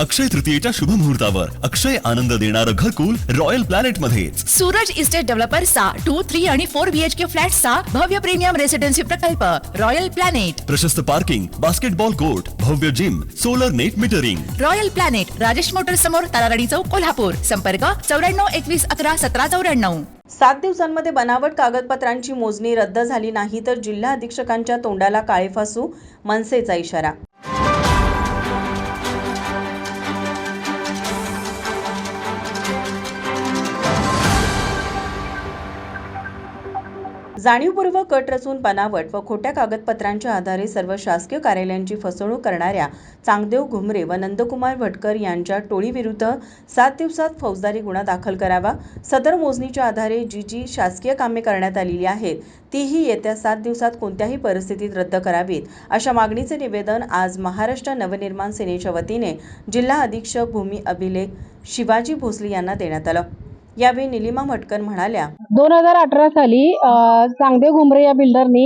अक्षय तृतीयेच्या शुभ मुहूर्तावर. अक्षय आनंद देणारं घरकुल रॉयल प्लॅनेट मध्येच सूरज इस्टेट डेव्हलपर्सचा टू थ्री आणि फोर बीएचके फ्लॅटचा भव्य प्रीमियम रेसिडेन्सी प्रकल्प रॉयल प्लॅनेट प्रशस्त पार्किंग बास्केटबॉल कोर्ट भव्य gym solar net metering royal planet Rajesh motors समोर ताराराणी चौक कोल्हापूर. संपर्क चौऱ्याण्णव एकवीस अकरा सतरा चौऱ्याण्णव. सात दिवसांमध्ये बनावट कागदपत्रांची मोजणी रद्द झाली नाही तर जिल्हा अधीक्षकांच्या तोंडाला काळे फासू मनसेचा इशारा. जाणीवपूर्वक कट रचून बनावट व खोट्या कागदपत्रांच्या आधारे सर्व शासकीय कार्यालयांची फसवणूक करणाऱ्या चांगदेव घुमरे व नंदकुमार भटकर यांच्या टोळीविरुद्ध सात दिवसात फौजदारी गुन्हा दाखल करावा. सदर मोजणीच्या आधारे जी जी शासकीय कामे करण्यात आलेली आहेत तीही येत्या सात दिवसात कोणत्याही परिस्थितीत रद्द करावीत अशा मागणीचे निवेदन आज महाराष्ट्र नवनिर्माण सेनेच्या वतीने जिल्हा अधीक्षक भूमी अभिलेख शिवाजी भोसले यांना देण्यात आलं. यावेळी निलिमा भटकर म्हणाल्या दोन हजार अठरा साली चांगदेव घुमरे या बिल्डरनी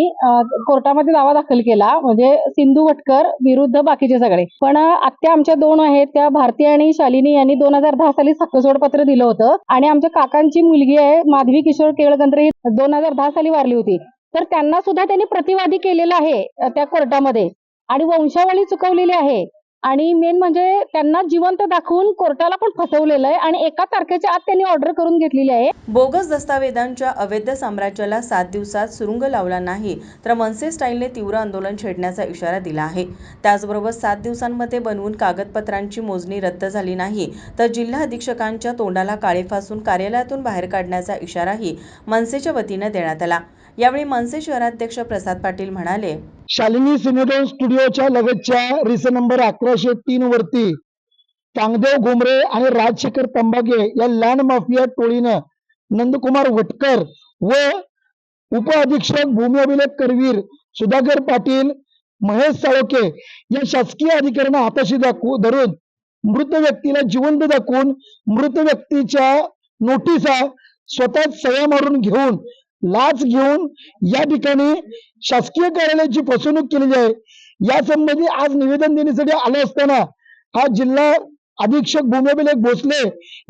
कोर्टामध्ये दावा दाखल केला म्हणजे सिंधू भटकर विरुद्ध बाकीचे सगळे. पण आत्या आमच्या दोन आहेत त्या भारती आणि शालिनी यांनी दोन हजार दहा साली सक्कसोड पत्र दिलं होतं. आणि आमच्या काकांची मुलगी आहे माधवी किशोर केळगंत्रे ही दोन हजार दहा साली वारली होती. तर त्यांना सुद्धा त्यांनी प्रतिवादी केलेलं आहे त्या कोर्टामध्ये. आणि वंशावळी चुकवलेली आहे. आणि मेन म्हणजे त्यांना जिवंत दाखवून कोर्टाला पण फसवलेलं आहे. आणि एका तारखेच्या आत त्यांनी ऑर्डर करून घेतलेली आहे. बोगस दस्तावेजांच्या अवैध साम्राज्याला सात दिवसात सुरुंग लावला नाही तर मनसे स्टाईलने तीव्र आंदोलन छेडण्याचा इशारा दिला आहे. त्याचबरोबर सात दिवसांमध्ये बनवून कागदपत्रांची मोजणी रद्द झाली नाही तर जिल्हा अधीक्षकांच्या तोंडाला काळे फासून कार्यालयातून बाहेर काढण्याचा इशाराही मनसेच्या वतीनं देण्यात आला. यावेळी मनसे शहराध्यक्ष प्रसाद पाटील म्हणाले शालिनी सिनेडोन स्टुडिओच्या लगतच्या रिस नंबर अकराशे तीन वरती चांगदेव घुमरे आणि राजशेखर तंबागे या लँड माफिया टोळीनं नंदकुमार वटकर व उप अधीक्षक भूमी अभिलेख करवीर सुधाकर पाटील महेश साळोके या शासकीय अधिकाऱ्यांना हाताशी दाखवू धरून मृत व्यक्तीला जिवंत दाखवून मृत व्यक्तीच्या नोटिसा स्वतः सह्या मारून घेऊन लाच घेऊन या ठिकाणी शासकीय कार्यालयाची फसवणूक केलेली आहे या संबंधी आज निवेदन देण्यासाठी आलो असताना हा जिल्हा अधीक्षक भूमिभिलेख भोसले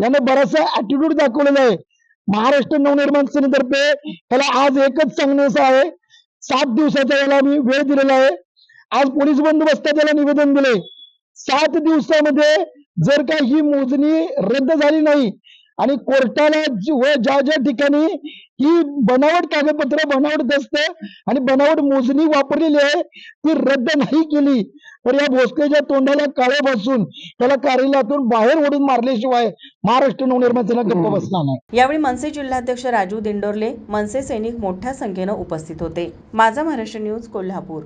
याने बराचसा अॅटिट्यूड दाखवलेला आहे. महाराष्ट्र नवनिर्माण सेनेतर्फे त्याला आज एकच सांगणं असं आहे सात दिवसाचा याला मी वेळ दिलेला आहे. आज पोलीस बंदोबस्तात त्याला निवेदन दिले. सात दिवसामध्ये जर का ही मोजणी रद्द झाली नाही आणि कोर्टाला व ज्या ज्या ठिकाणी ही बनावट कागदपत्र बनावट दस्त आणि बनावट मोजणी वापरलेली आहे. ती रद्द नाही केली. तर या भोसलेच्या तोंडाला काळे बसून त्याला कार्यालयातून बाहेर ओढून मारल्याशिवाय महाराष्ट्र नवनिर्माण सेना गप्प बसणार नाही. यावेळी मनसे जिल्हाध्यक्ष राजू दिंडोरले मनसे सैनिक मोठ्या संख्येनं उपस्थित होते. माझा महाराष्ट्र न्यूज कोल्हापूर.